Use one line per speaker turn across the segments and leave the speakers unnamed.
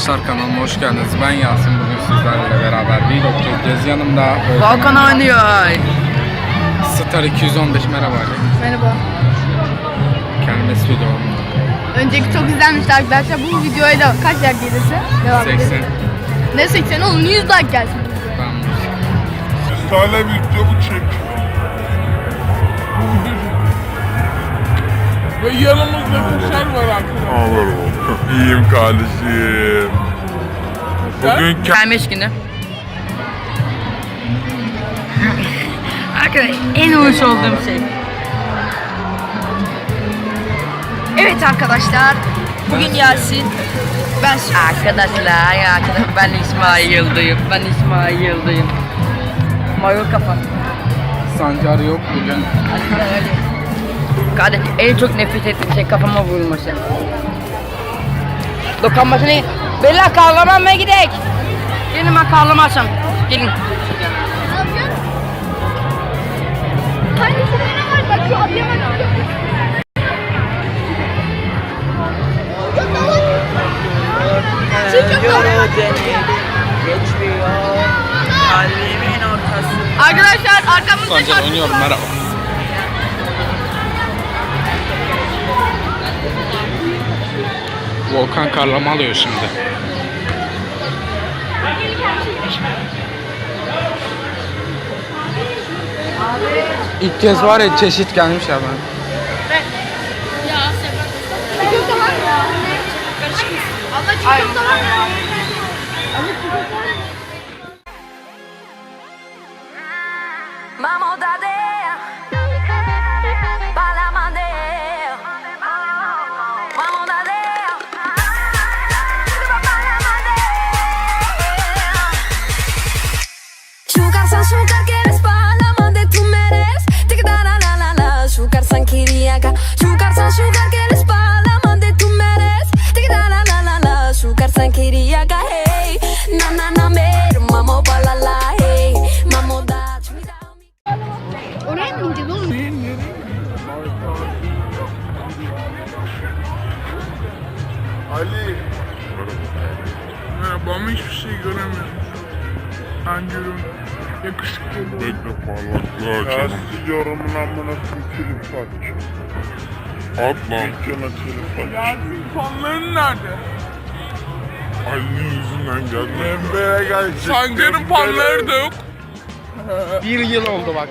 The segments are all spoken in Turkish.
Arkadaşlar kanalıma hoş geldiniz. Ben Yasin. Bugün sizlerle beraber vlog çekeceğiz. Yanımda
Volkan oynuyor.
Star 215 merhaba Ali.
Merhaba.
Kermes video.
Önceki çok izlenmişti arkadaşlar. Bu videoya da kaç like gelirse devam
80.
edelim. Ne 80 oğlum 100 like gelsin.
Tamam.
Hala videomu çek. Ve yanımızda kuşlar var arkadaşlar. Olur İyiyim kardeşim. Bugün
Gelmiş günü. Arkadaşlar en hoş olduğum şey. Evet arkadaşlar. Bugün Yasin. Ben arkadaşlar ya arkadaşlar ben İsmail Yıldayım. Ben İsmail Yıldayım. Mayo kafa.
Sancar yok bugün.
Kardeş en çok nefret ettiğim şey kafama vurulması. Dokanmasını değil. Bella kavgamam mı gidek? Gelin ben. Gelin.
Ne var bak şu Adıyaman Arkadaşlar arkamızda şarkı
oynuyorum merhaba. Volkan karlama alıyor şimdi. İlk kez var ya çeşit gelmiş ya ben.
Köfte var
Şukarsan şukar keres bala de tu meres. Tek da la la la la. Şukarsan kiriaka. Şukarsan şukar keres bala de tu meres. Tek da la la la la. Şukarsan kiriaka hey. Na na na mer mamo bala la hey. Mamo da.
Oraya mı ineceğiz oğlum?
Ali. Merhaba ama hiçbir şey göremiyorum. Ben görüyorum. Yakışıklı. Bekle parlaklığa canım. Ya yorumun amına tülüp aç. At lan. Videona tülüp aç. Yasin fanların nerede? Ali'nin yüzünden geldi. Membere gelecek. Sancar'ın fanları da yok.
Bir yıl oldu bak.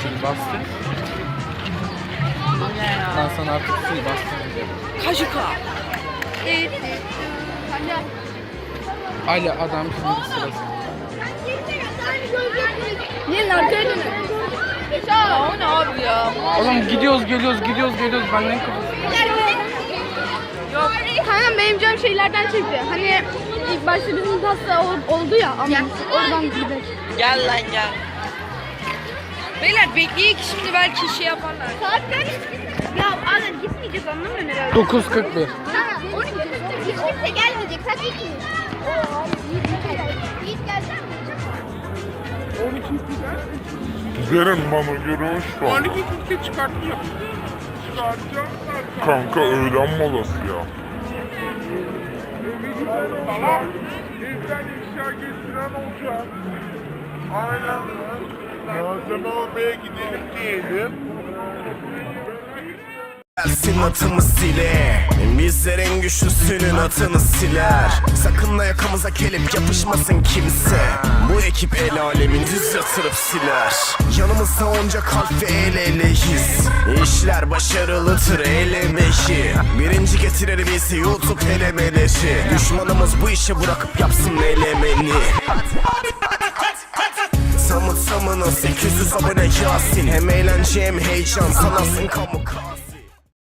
Sil bastı. Ben sana artık sil bastım.
Kaşıka.
Ali adam şimdi sırası.
Gelin arkaya dönün. Ya o ne abi ya?
Oğlum gidiyoruz geliyoruz gidiyoruz geliyoruz benden kafası.
Yok. Kanka benim canım şeylerden çekti. Hani ilk başta bizim pasta ol- oldu ya ama oradan gidelim.
Gel lan gel. Beyler bekleyek şimdi belki şey yaparlar.
Saat kaç? Ya abi gitmeyeceğiz anlamıyorum herhalde.
9.41.
Tamam 12 Hiç kimse gelmeyecek. Sadece ikimiz. Yiğit gelsene mi?
Verin bana şu an. 12 kutlu çıkartacağım. Çıkartacağım. Kanka öğlen molası ya. Tamam. Evden eşya getiren olacak. Aynen. Malzeme almaya gidelim diyelim.
Gelsin atımı sile. Bizlerin güçlüsünün atını siler. Sakın da yakamıza gelip yapışmasın kimse. Bu ekip el alemin düz yatırıp siler. Yanımızda onca kalp ve el eleyiz. İşler başarılıdır el emeği. Birinci getirir bizi YouTube elemeleri Düşmanımız bu işi bırakıp yapsın elemeni Tamı tamına 800 abone Yasin. Hem eğlence hem heyecan sanarsın kamu